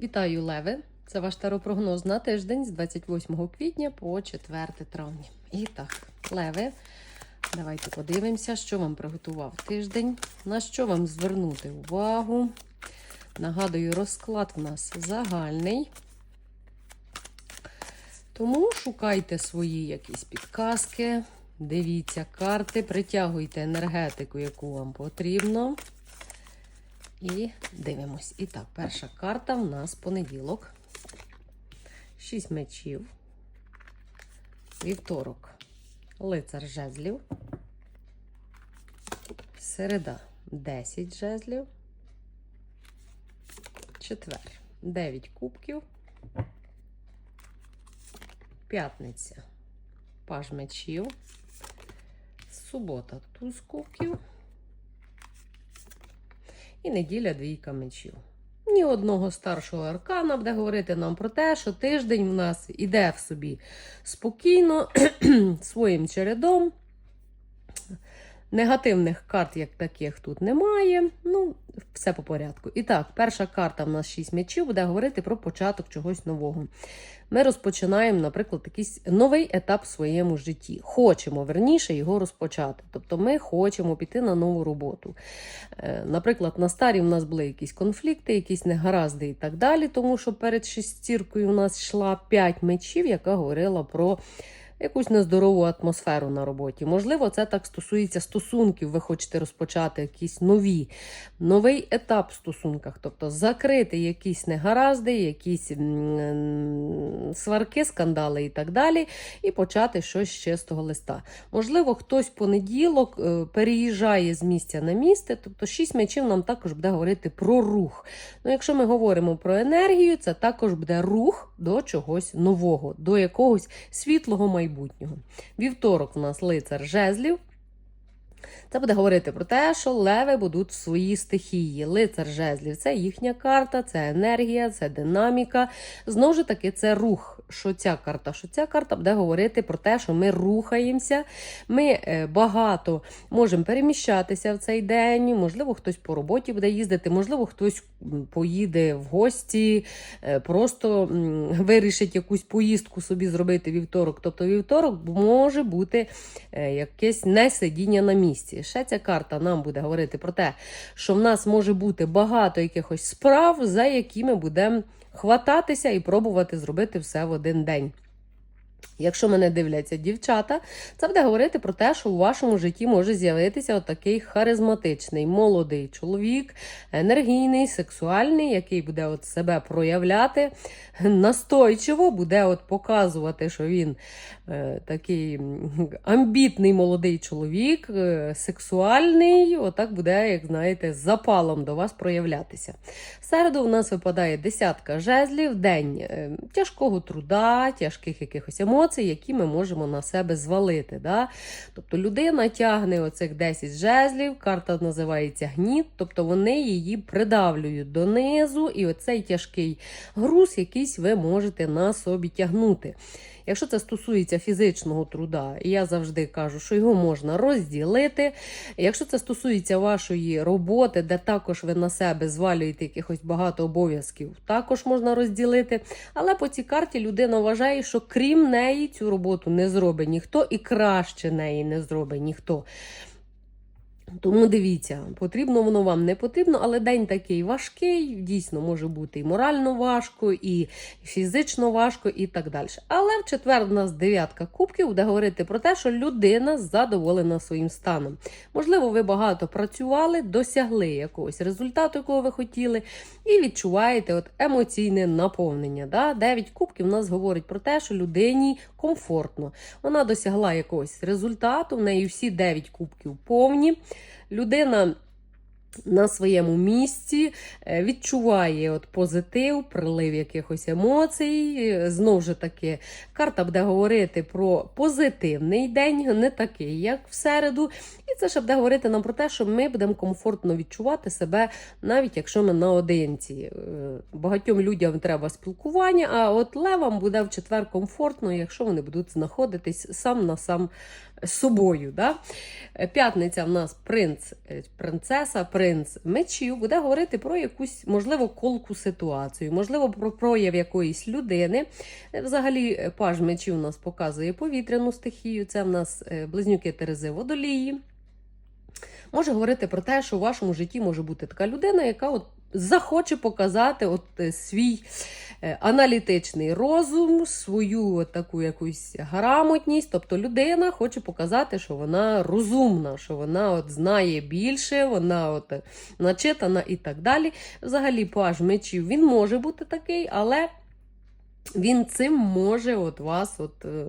Вітаю, Леви! Це ваш таропрогноз на тиждень з 28 квітня по 4 травня. І так, Леви, давайте подивимося, що вам приготував тиждень, на що вам звернути увагу. Нагадую, розклад в нас загальний. Тому шукайте свої якісь підказки, дивіться карти, притягуйте енергетику, яку вам потрібно. І дивимось. І так, перша карта в нас понеділок. Шість мечів. Вівторок. Лицар жезлів. Середа 10 жезлів. Четвер 9 кубків. П'ятниця. Паж мечів. Субота туз кубків. І неділя двійка мечів. Ні одного старшого аркана буде говорити нам про те, що тиждень в нас іде в собі спокійно, своїм чередом. Негативних карт, як таких, тут немає. Ну, все по порядку. І так, перша карта в нас 6 м'ячів буде говорити про початок чогось нового. Ми розпочинаємо, наприклад, якийсь новий етап в своєму житті. Хочемо верніше його розпочати. Тобто ми хочемо піти на нову роботу. Е, Наприклад, на старі в нас були якісь конфлікти, якісь негаразди і так далі, тому що перед шестіркою у нас йшла 5 мечів, яка говорила про якусь нездорову атмосферу на роботі. Можливо, це так стосується стосунків. Ви хочете розпочати якісь нові, новий етап в стосунках, тобто закрити якісь негаразди, якісь сварки, скандали і так далі, і почати щось з чистого листа. Можливо, хтось понеділок е, переїжджає з місця на місце, тобто шість мечів нам також буде говорити про рух. Ну, якщо ми говоримо про енергію, це також буде рух до чогось нового, до якогось світлого майбутнього. Вівторок у нас лицар жезлів. Це буде говорити про те, що леви будуть в своїй стихії. Лицар жезлів це їхня карта, це енергія, це динаміка. Знову ж таки, це рух. Що ця карта? Що ця карта буде говорити про те, що ми рухаємося, ми е, багато можемо переміщатися в цей день. Можливо, хтось по роботі буде їздити, можливо, хтось поїде в гості, е, просто вирішить якусь поїздку собі зробити вівторок. Тобто вівторок може бути е, якесь несидіння на місці. Ще ця карта нам буде говорити про те, що в нас може бути багато якихось справ, за якими будемо хвататися і пробувати зробити все в один день. Якщо мене дивляться дівчата, це буде говорити про те, що у вашому житті може з'явитися отакий харизматичний молодий чоловік, енергійний, сексуальний, який буде от себе проявляти настойчиво, буде от показувати, що він е, такий амбітний молодий чоловік, е, сексуальний, отак буде, як знаєте, з запалом до вас проявлятися. В середу у нас випадає десятка жезлів, день е, тяжкого труда, тяжких якихось емоцій, які ми можемо на себе звалити. Да? Тобто людина тягне оцих 10 жезлів, карта називається гніт, тобто вони її придавлюють донизу, і оцей тяжкий груз, якийсь ви можете на собі тягнути. Якщо це стосується фізичного труда, я завжди кажу, що його можна розділити. Якщо це стосується вашої роботи, де також ви на себе звалюєте якихось багато обов'язків, також можна розділити. Але по цій карті людина вважає, що крім неї цю роботу не зробить ніхто і краще неї не зробить ніхто. Тому дивіться, потрібно воно вам не потрібно, але день такий важкий, дійсно може бути і морально важко, і фізично важко, і так далі. Але в четвер у нас дев'ятка кубків буде говорити про те, що людина задоволена своїм станом. Можливо, ви багато працювали, досягли якогось результату, якого ви хотіли, і відчуваєте от емоційне наповнення. Дев'ять кубків у нас говорить про те, що людині комфортно. Вона досягла якогось результату, в неї всі дев'ять кубків повні. Людина на своєму місці е, відчуває от позитив, прилив якихось емоцій. Знову ж таки, карта буде говорити про позитивний день, не такий, як в середу. Це ще буде говорити нам про те, що ми будемо комфортно відчувати себе, навіть якщо ми наодинці. Е, Багатьом людям треба спілкування, а от левам буде в четвер комфортно, якщо вони будуть знаходитись сам на сам з собою. Да? Е, П'ятниця в нас принц, е, принцеса, принц мечів буде говорити про якусь, можливо, колку ситуацію, можливо, про прояв якоїсь людини. Взагалі, паж мечів у нас показує повітряну стихію. Це в нас близнюки Терези водолії. Може говорити про те, що у вашому житті може бути така людина, яка от захоче показати от е, свій е, аналітичний розум, свою от таку якусь грамотність. Тобто людина хоче показати, що вона розумна, що вона от знає більше, вона от е, начитана і так далі. Взагалі, паж мечів він може бути такий, але він цим може от вас от, е,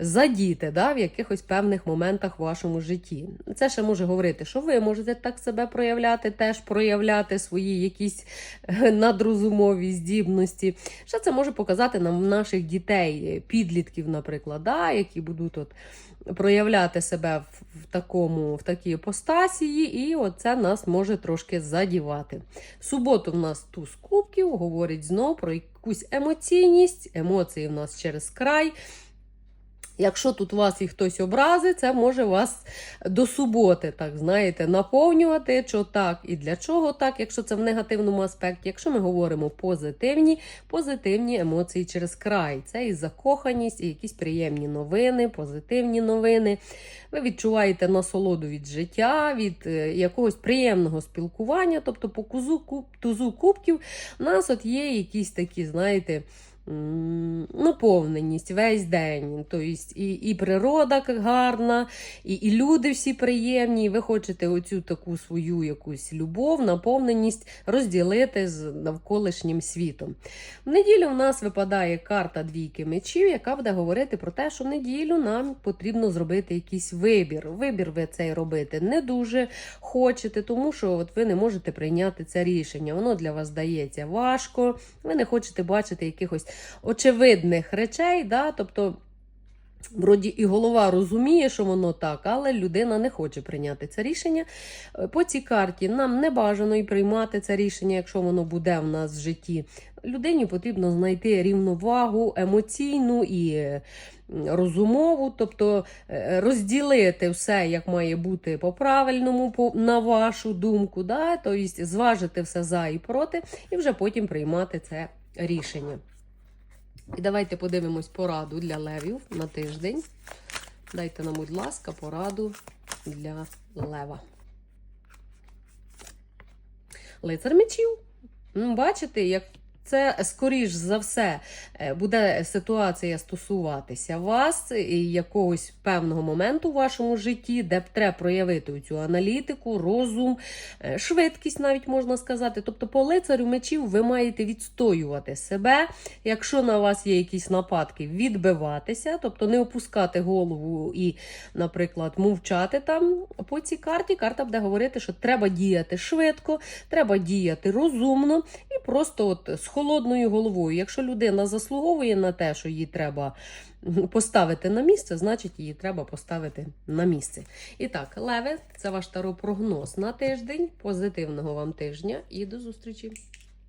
задіти да, в якихось певних моментах в вашому житті. Це ще може говорити, що ви можете так себе проявляти, теж проявляти свої якісь е, надрозумові здібності. Ще це може показати нам наших дітей, е, підлітків, наприклад, да, які будуть от проявляти себе в, такому, в такій постасії, і оце нас може трошки задівати. В суботу в нас туз кубків говорить знов про якусь емоційність, емоції в нас через край. Якщо тут вас і хтось образить, це може вас до суботи, так знаєте, наповнювати, що так і для чого так, якщо це в негативному аспекті. Якщо ми говоримо позитивні, позитивні емоції через край. Це і закоханість, і якісь приємні новини, позитивні новини. Ви відчуваєте насолоду від життя, від е, якогось приємного спілкування. Тобто по тузу кубків нас от є якісь такі, знаєте, наповненість весь день. Тобто і, і природа гарна, і, і люди всі приємні. і Ви хочете оцю таку свою якусь любов, наповненість розділити з навколишнім світом. В неділю в нас випадає карта двійки мечів, яка буде говорити про те, що в неділю нам потрібно зробити якийсь вибір. Вибір ви цей робити не дуже хочете, тому що от ви не можете прийняти це рішення. Воно для вас здається важко. Ви не хочете бачити якихось очевидних речей. Да? Тобто, Вроді і голова розуміє, що воно так, але людина не хоче прийняти це рішення. Е, По цій карті нам не бажано і приймати це рішення, якщо воно буде в нас в житті. Людині потрібно знайти рівновагу емоційну і е, розумову, тобто е, розділити все, як має бути по-правильному, на вашу думку, да? тобто зважити все за і проти, і вже потім приймати це рішення. І давайте подивимось пораду для левів на тиждень. Дайте нам, будь ласка, пораду для лева. Лицар мечів. Бачите, як це скоріш за все е, буде ситуація стосуватися вас і якогось певного моменту в вашому житті, де б треба проявити цю аналітику, розум, е, швидкість, навіть можна сказати. Тобто, по лицарю мечів ви маєте відстоювати себе. Якщо на вас є якісь нападки, відбиватися, тобто не опускати голову і, наприклад, мовчати там по цій карті. Карта буде говорити, що треба діяти швидко, треба діяти розумно просто от з холодною головою. Якщо людина заслуговує на те, що її треба поставити на місце, значить її треба поставити на місце. І так, Леве, це ваш таропрогноз на тиждень. Позитивного вам тижня і до зустрічі!